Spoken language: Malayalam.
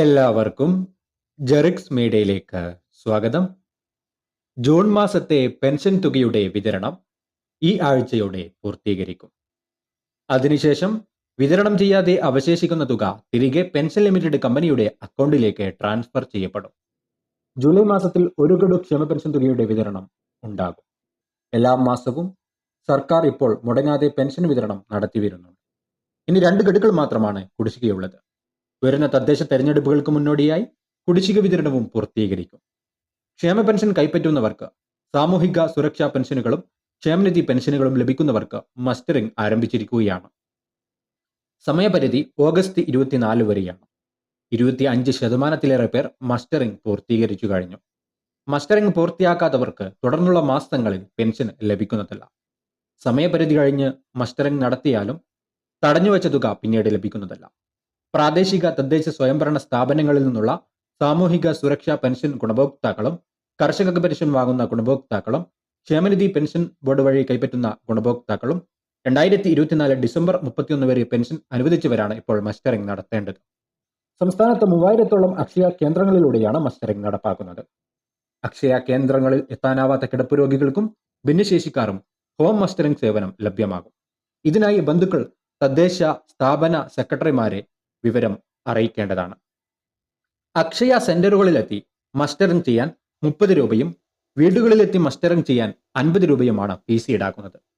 എല്ലാവർക്കും ജെറിക്സ് മീഡിയയിലേക്ക് സ്വാഗതം. ജൂൺ മാസത്തെ പെൻഷൻ തുകയുടെ വിതരണം ഈ ആഴ്ചയോടെ പൂർത്തീകരിക്കും. അതിനുശേഷം വിതരണം ചെയ്യാതെ അവശേഷിക്കുന്ന തുക തിരികെ പെൻഷൻ ലിമിറ്റഡ് കമ്പനിയുടെ അക്കൗണ്ടിലേക്ക് ട്രാൻസ്ഫർ ചെയ്യപ്പെടും. ജൂലൈ മാസത്തിൽ ഒരു ഗഡു ക്ഷേമ പെൻഷൻ തുകയുടെ വിതരണം ഉണ്ടാകും. എല്ലാ മാസവും സർക്കാർ ഇപ്പോൾ മുടങ്ങാതെ പെൻഷൻ വിതരണം നടത്തി വരുന്നുണ്ട്. ഇനി രണ്ട് ഗഡുക്കൾ മാത്രമാണ് കുടിശ്ശികയുള്ളത്. വരുന്ന തദ്ദേശ തെരഞ്ഞെടുപ്പുകൾക്ക് മുന്നോടിയായി കുടിശ്ശിക വിതരണവും പൂർത്തീകരിക്കും. ക്ഷേമ പെൻഷൻ കൈപ്പറ്റുന്നവർക്ക് സാമൂഹിക സുരക്ഷാ പെൻഷനുകളും ക്ഷേമനിധി പെൻഷനുകളും ലഭിക്കുന്നവർക്ക് മസ്റ്ററിംഗ് ആരംഭിച്ചിരിക്കുകയാണ്. സമയപരിധി ഓഗസ്റ്റ് ഇരുപത്തിനാല് വരെയാണ്. ഇരുപത്തി അഞ്ച് ശതമാനത്തിലേറെ പേർ മസ്റ്ററിംഗ് പൂർത്തീകരിച്ചു കഴിഞ്ഞു. മസ്റ്ററിംഗ് പൂർത്തിയാക്കാത്തവർക്ക് തുടർന്നുള്ള മാസങ്ങളിൽ പെൻഷൻ ലഭിക്കുന്നതല്ല. സമയപരിധി കഴിഞ്ഞ് മസ്റ്ററിംഗ് നടത്തിയാലും തടഞ്ഞുവച്ച തുക പിന്നീട് ലഭിക്കുന്നതല്ല. പ്രാദേശിക തദ്ദേശ സ്വയംഭരണ സ്ഥാപനങ്ങളിൽ നിന്നുള്ള സാമൂഹിക സുരക്ഷാ പെൻഷൻ ഗുണഭോക്താക്കളും കർഷക പെൻഷൻ വാങ്ങുന്ന ഗുണഭോക്താക്കളും ക്ഷേമനിധി പെൻഷൻ ബോർഡ് വഴി കൈപ്പറ്റുന്ന ഗുണഭോക്താക്കളും രണ്ടായിരത്തി ഇരുപത്തിനാല് ഡിസംബർ മുപ്പത്തിയൊന്ന് വരെ പെൻഷൻ അനുവദിച്ചവരാണ് ഇപ്പോൾ മസ്റ്ററിംഗ് നടത്തേണ്ടത്. സംസ്ഥാനത്ത് മൂവായിരത്തോളം അക്ഷയ കേന്ദ്രങ്ങളിലൂടെയാണ് മസ്റ്ററിംഗ് നടപ്പാക്കുന്നത്. അക്ഷയ കേന്ദ്രങ്ങളിൽ എത്താനാവാത്ത കിടപ്പ് രോഗികൾക്കും ഭിന്നശേഷിക്കാരും ഹോം മസ്റ്ററിംഗ് സേവനം ലഭ്യമാകും. ഇതിനായി ബന്ധുക്കൾ തദ്ദേശ സ്ഥാപന സെക്രട്ടറിമാരെ വിവരം അറിയിക്കേണ്ടതാണ്. അക്ഷയ സെന്ററുകളിലെത്തി മസ്റ്ററിംഗ് ചെയ്യാൻ മുപ്പത് രൂപയും വീടുകളിലെത്തി മസ്റ്ററിംഗ് ചെയ്യാൻ അൻപത് രൂപയുമാണ് ഫീസ് ഈടാക്കുന്നത്.